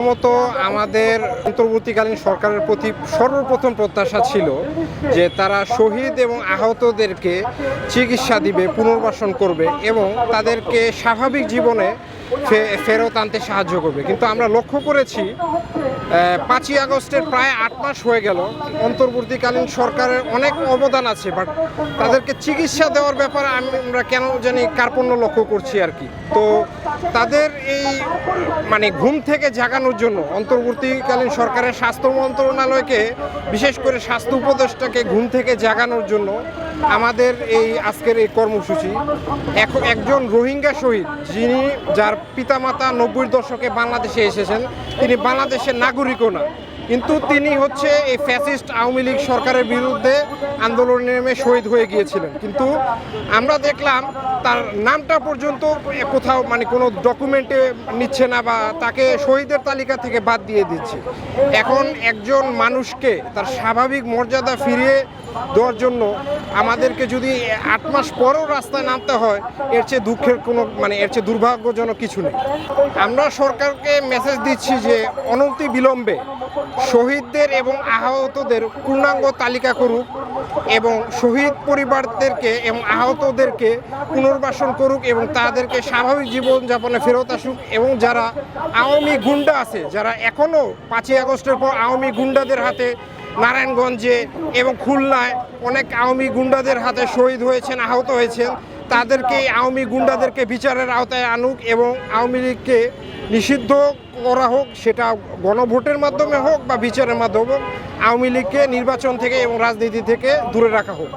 প্রথমত আমাদের অন্তর্বর্তীকালীন সরকারের প্রতি সর্বপ্রথম প্রত্যাশা ছিল যে তারা শহীদ এবং আহতদেরকে চিকিৎসা দিবে, পুনর্বাসন করবে এবং তাদেরকে স্বাভাবিক জীবনে ফেরত আনতে সাহায্য করবে। কিন্তু আমরা লক্ষ্য করেছি পাঁচই আগস্টের প্রায় আট মাস হয়ে গেল। অন্তর্বর্তীকালীন সরকারের অনেক অবদান আছে, বাট তাদেরকে চিকিৎসা দেওয়ার ব্যাপারে আমরা কেন জানি কার্পণ্য লক্ষ্য করছি আর কি। তো তাদের এই মানে ঘুম থেকে জাগানোর জন্য অন্তর্বর্তীকালীন সরকারের স্বাস্থ্য মন্ত্রণালয়কে, বিশেষ করে স্বাস্থ্য উপদেষ্টাকে ঘুম থেকে জাগানোর জন্য আমাদের এই আজকের এই কর্মসূচি। এখন একজন রোহিঙ্গা শহীদ, যিনি যার পিতামাতা নব্বই দশকে বাংলাদেশে এসেছেন। তিনি বাংলাদেশের নাগরিকও না। কিন্তু তিনি হচ্ছে এই ফ্যাসিস্ট আওয়ামী লীগ সরকারের বিরুদ্ধে আন্দোলনে নেমে শহীদ হয়ে গিয়েছিলেন। কিন্তু আমরা দেখলাম তার নামটা পর্যন্ত কোথাও মানে কোনো ডকুমেন্টে নিচ্ছে না বা তাকে শহীদের তালিকা থেকে বাদ দিয়ে দিচ্ছে। এখন একজন মানুষকে তার স্বাভাবিক মর্যাদা ফিরিয়ে দেওয়ার জন্য আমাদেরকে যদি আট মাস পরও রাস্তায় নামতে হয়, এর চেয়ে দুঃখের কোনো মানে এর চেয়ে দুর্ভাগ্যজনক কিছু নেই। আমরা সরকারকে মেসেজ দিচ্ছি যে অনতি বিলম্বে শহীদদের এবং আহতদের পূর্ণাঙ্গ তালিকা করুক এবং শহীদ পরিবারদেরকে এবং আহতদেরকে পুনর্বাসন করুক এবং তাদেরকে স্বাভাবিক জীবনযাপনে ফেরত আসুক এবং যারা আওয়ামী গুন্ডা আছে, যারা এখনও পাঁচই আগস্টের পর আওয়ামী গুন্ডাদের হাতে নারায়ণগঞ্জে এবং খুলনায় অনেক আওয়ামী গুন্ডাদের হাতে শহীদ হয়েছেন, আহত হয়েছেন। তাদেরকে, আওয়ামী গুন্ডাদেরকে বিচারের আওতায় আনুক এবং আওয়ামী লীগকে নিষিদ্ধ করা হোক, সেটা গণভোটের মাধ্যমে হোক বা বিচারের মাধ্যমে হোক, আওয়ামী লীগকে নির্বাচন থেকে এবং রাজনীতি থেকে দূরে রাখা হোক।